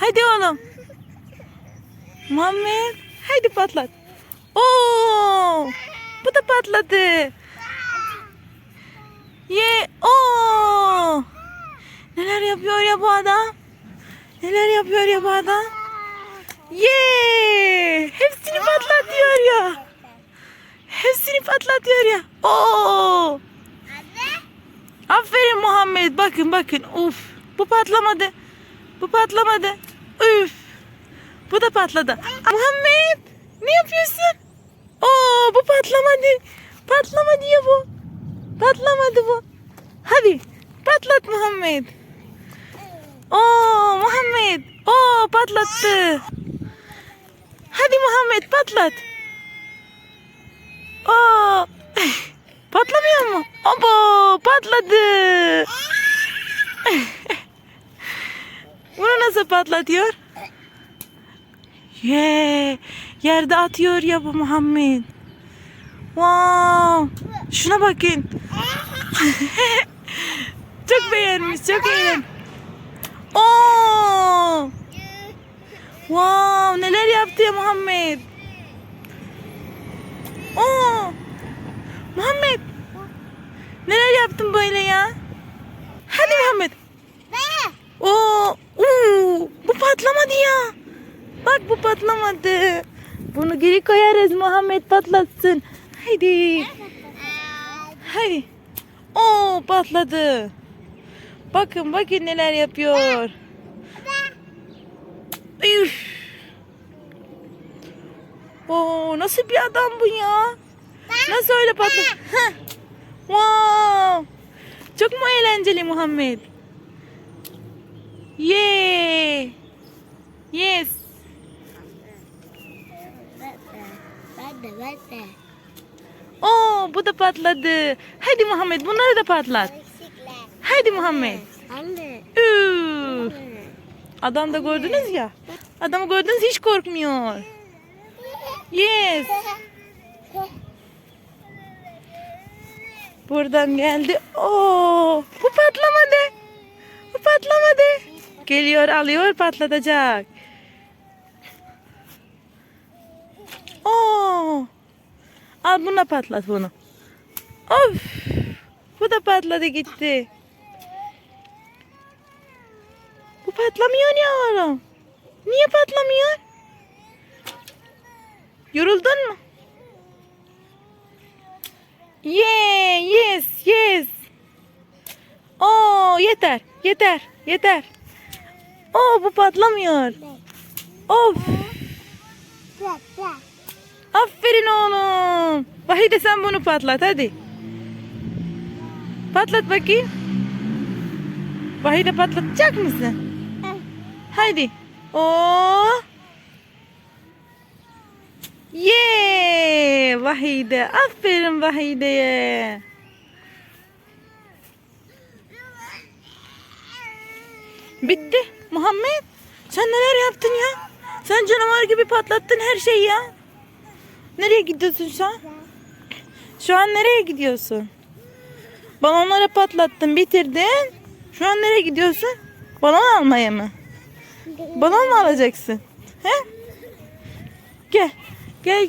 Hadi oğlum. Muhammed. Hadi patlat. Oo! Bu da patladı. Ye. Oo! Neler yapıyor ya bu adam? Neler yapıyor ya bu adam? Ye! Hepsini patlatıyor ya. Hepsini patlatıyor ya. Oo! Aferin Muhammed. Bakın bakın. Uf. Bu patlamadı. Bu patlamadı. Üf. Bu da patladı. Muhammed. Ne yapıyorsun? Oo bu patlamadı. Patlamadı ya bu. Patlamadı bu. Hadi. Patlat Muhammed. Oo Muhammed. Oo patlattı. Hadi Muhammed patlat. Oo. Patlamıyor mu? Abo patladı. Bunu nasıl patlatıyor? Ye, yerde atıyor ya bu Muhammed. Wow. Şuna bakın. çok beğenmiş, çok eğlen. Oo. Wow, neler yaptı ya Muhammed. Oo. Muhammed. Neler yaptın böyle ya? Hadi Muhammed. Oo, uu, bu patlamadı ya. Bak bu patlamadı. Bunu geri koyarız Muhammed patlatsın. Haydi. Haydi. Oo patladı. Bakın bakın neler yapıyor. Üf. Oo nasıl bir adam bu ya? Nasıl öyle patladı? Wow. Çok mu eğlenceli Muhammed? Yeah. Yes. Ben de ben de. Oo bu da patladı. Hadi Muhammed bunları da patlat. Hadi Muhammed. Anne. Üf. Adam da gördünüz ya. Adamı gördünüz hiç korkmuyor. Yes. Buradan geldi. Oo, bu patlamadı. Bu patlamadı. Geliyor alıyor patlatacak. Oo. Al buna patlat bunu. Of. Bu da patladı gitti. Bu patlamıyor ya oğlum. Niye patlamıyor? Yoruldun mu? Yeah, yes, yes. Oo, yeter, yeter, yeter. Oo, bu patlamıyor. Of, aferin oğlum. Vahide sen bunu patlat hadi. Patlat bakayım. Vahide patlatacak mısın? Haydi. Oo. Ye, Vahide. Aferin Vahide'ye. Bitti. Muhammed, sen neler yaptın ya? Sen canavar gibi patlattın her şeyi ya. Nereye gidiyorsun şu an? Şu an nereye gidiyorsun? Balonları patlattın, bitirdin. Şu an nereye gidiyorsun? Balon almaya mı? Balon mu alacaksın? He? Gel. Gel.